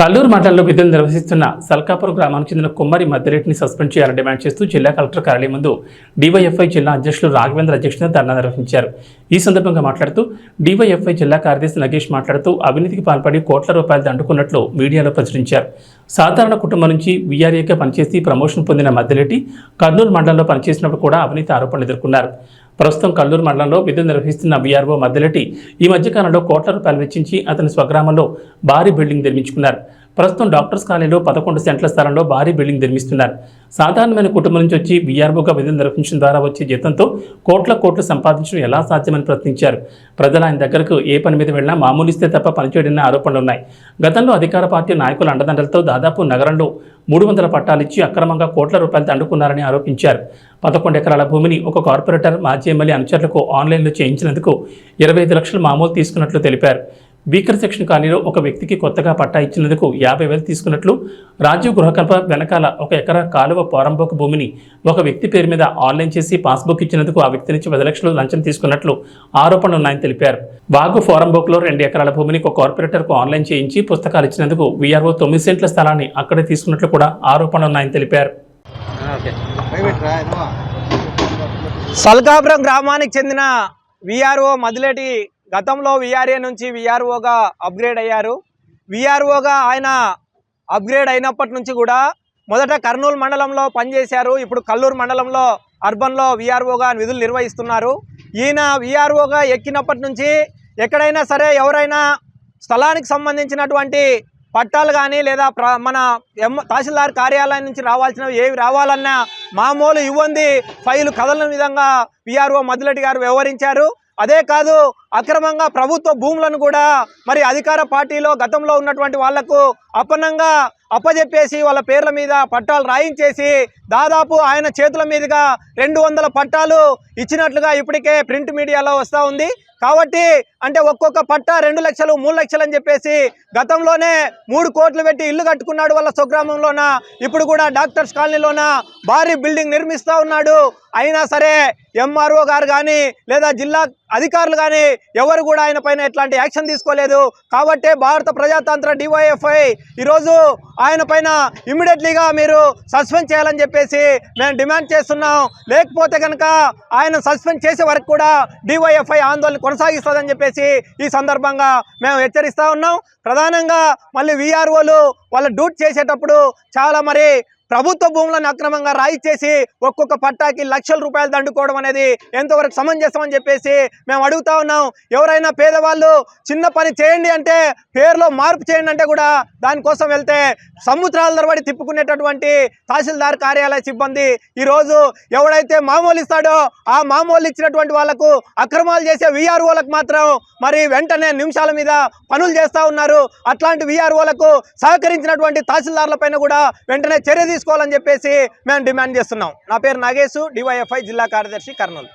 కల్లూరు మండలంలో విధులు నిర్వహిస్తున్న సల్కాపురం గ్రామానికి చెందిన కుమ్మరి మద్దిరెడ్డిని సస్పెండ్ చేయాలని డిమాండ్ చేస్తూ జిల్లా కలెక్టర్ కార్యాలయం ముందు డివైఎఫ్ఐ జిల్లా అధ్యక్షులు రాఘవేంద్ర అధ్యక్షతన ధర్నా నిర్వహించారు. ఈ సందర్భంగా మాట్లాడుతూ డివైఎఫ్ఐ జిల్లా కార్యదర్శి నగేష్ మాట్లాడుతూ అవినీతికి పాల్పడి కోట్ల రూపాయలు దండుకున్నట్లు మీడియాలో ప్రచురించారు. సాధారణ కుటుంబం నుంచి వీఆర్ఏగా పనిచేసి ప్రమోషన్ పొందిన మద్దిరెట్టి కర్నూలు మండలంలో పనిచేసినప్పుడు కూడా అవినీతి ఆరోపణలు ఎదుర్కొన్నారు. ప్రస్తుతం కల్లూరు మండలంలో విధులు నిర్వహిస్తున్న వీఆర్ఓ మద్దెలెట్టి ఈ మధ్యకాలంలో కోట్ల రూపాయలు వెచ్చించి అతని స్వగ్రామంలో భారీ బిల్డింగ్ నిర్మించుకున్నారు. ప్రస్తుతం డాక్టర్స్ కాలనీలో పదకొండు సెంట్ల స్థలంలో భారీ బిల్డింగ్ నిర్మిస్తున్నారు. సాధారణమైన కుటుంబం నుంచి వచ్చి బీఆర్ఓగా విధులు నిర్వహించడం ద్వారా వచ్చే జీతంతో కోట్ల కోట్లు సంపాదించడం ఎలా సాధ్యమని ప్రశ్నించారు. ప్రజలు ఆయన దగ్గరకు ఏ పని మీద వెళ్ళినా మామూలు ఇస్తే తప్ప పనిచేయడన్న ఆరోపణలు ఉన్నాయి. గతంలో అధికార పార్టీ నాయకుల అండదండలతో దాదాపు నగరంలో మూడు వందల పట్టాలు ఇచ్చి అక్రమంగా కోట్ల రూపాయలు దండుకున్నారని ఆరోపించారు. పదకొండు ఎకరాల భూమిని ఒక కార్పొరేటర్ మాజీ ఎమ్మెల్యే అనుచరులకు ఆన్లైన్లో చేయించినందుకు ఇరవై ఐదు లక్షలు మామూలు తీసుకున్నట్లు తెలిపారు. బీకర్ సెక్షన్ కాలనీలో ఒక వ్యక్తికి కొత్తగా పట్టా ఇచ్చినందుకు యాభై వేలు తీసుకున్నట్లు రాజీవ్ గృహకల్ప వెనకాల ఒక ఎకరా కాలువ పోరంబోకు భూమిని ఒక వ్యక్తి పేరు మీద ఆన్లైన్ చేసి పాస్బుక్ ఇచ్చినందుకు ఆ వ్యక్తి నుంచి పది లక్షలు లంచం తీసుకున్నట్లు ఆరోపణలు ఉన్నాయని తెలిపారు. వాగు ఫోరంబోక్లో రెండు ఎకరాల భూమిని ఒక కార్పొరేటర్కు ఆన్లైన్ చేయించి పుస్తకాలు ఇచ్చినందుకు వీఆర్ఓ తొమ్మిది సెంట్ల స్థలాన్ని అక్కడే తీసుకున్నట్లు కూడా ఆరోపణలు ఉన్నాయని తెలిపారు. సల్కాపురం గ్రామానికి చెందిన విఆర్ఓ మదిలేటి గతంలో విఆర్ఏ నుంచి విఆర్ఓగా అప్గ్రేడ్ అయ్యారు. విఆర్ఓగా ఆయన అప్గ్రేడ్ అయినప్పటి నుంచి కూడా మొదట కర్నూలు మండలంలో పనిచేశారు. ఇప్పుడు కల్లూరు మండలంలో అర్బన్లో విఆర్ఓగా విధులు నిర్వహిస్తున్నారు. ఈయన విఆర్ఓగా ఎక్కినప్పటి నుంచి ఎక్కడైనా సరే ఎవరైనా స్థలానికి సంబంధించినటువంటి పట్టాలు కానీ లేదా ప్ర మన ఎం తహసీల్దార్ కార్యాలయం నుంచి రావాల్సినవి ఏవి రావాలన్నా మామూలు ఇవ్వంది. ఫైలు కదలని విధంగా విఆర్ఓ మదిరెడ్డి గారు వ్యవహరించారు. అదే కాదు అక్రమంగా ప్రభుత్వ భూములను కూడా మరి అధికార పార్టీలో గతంలో ఉన్నటువంటి వాళ్ళకు అపన్నంగా అప్పజెప్పేసి వాళ్ళ పేర్ల మీద పట్టాలు రాయించేసి దాదాపు ఆయన చేతుల మీదుగా రెండు వందల పట్టాలు ఇచ్చినట్లుగా ఇప్పటికే ప్రింట్ మీడియాలో వస్తూ ఉంది. కాబట్టి అంటే ఒక్కొక్క పట్టా రెండు లక్షలు మూడు లక్షలు అని చెప్పేసి గతంలోనే మూడు కోట్లు పెట్టి ఇల్లు కట్టుకున్నాడు వాళ్ళ స్వగ్రామంలోన. ఇప్పుడు కూడా డాక్టర్స్ కాలనీలోన భారీ బిల్డింగ్ నిర్మిస్తూ ఉన్నాడు. అయినా సరే ఎంఆర్ఓ గారు కానీ లేదా జిల్లా అధికారులు కానీ ఎవరు కూడా ఆయన పైన ఎట్లాంటి యాక్షన్ తీసుకోలేదు. కాబట్టే భారత ప్రజాతంత్ర డివైఎఫ్ఐ ఈరోజు ఆయన పైన ఇమ్మీడియట్లీగా మీరు సస్పెండ్ చేయాలని చెప్పేసి మేము డిమాండ్ చేస్తున్నాం. లేకపోతే కనుక ఆయన సస్పెండ్ చేసే వరకు కూడా డివైఎఫ్ఐ ఆందోళన కొనసాగిస్తుందని చెప్పేసి ఈ సందర్భంగా మేము హెచ్చరిస్తూ ఉన్నాం. ప్రధానంగా మళ్ళీ వీఆర్ఓలు వాళ్ళ డ్యూట్ చేసేటప్పుడు చాలా మరి ప్రభుత్వ భూములను అక్రమంగా రాయిచ్చేసి ఒక్కొక్క పట్టాకి లక్షల రూపాయలు దండుకోవడం అనేది ఎంతవరకు సమంజసం అని చెప్పేసి మేము అడుగుతా ఉన్నాం. ఎవరైనా పేదవాళ్ళు చిన్న పని చేయండి అంటే పేరులో మార్పు చేయండి అంటే కూడా దానికోసం వెళ్తే సముద్రాల తరబడి తిప్పుకునేటటువంటి తహసీల్దార్ కార్యాలయ సిబ్బంది ఈరోజు ఎవడైతే మామూలు ఇస్తాడో ఆ మామూలు ఇచ్చినటువంటి వాళ్ళకు అక్రమాలు చేసే విఆర్ఓలకు మాత్రం మరి వెంటనే నిమిషాల మీద పనులు చేస్తూ ఉన్నారు. అట్లాంటి విఆర్ఓలకు సహకరించినటువంటి తహసీల్దార్ల పైన కూడా వెంటనే చర్య తీసుకోవాలని చెప్పేసి మేము డిమాండ్ చేస్తున్నాం. నా పేరు నాగేశు డివైఎఫ్ఐ జిల్లా కార్యదర్శి కర్నూలు.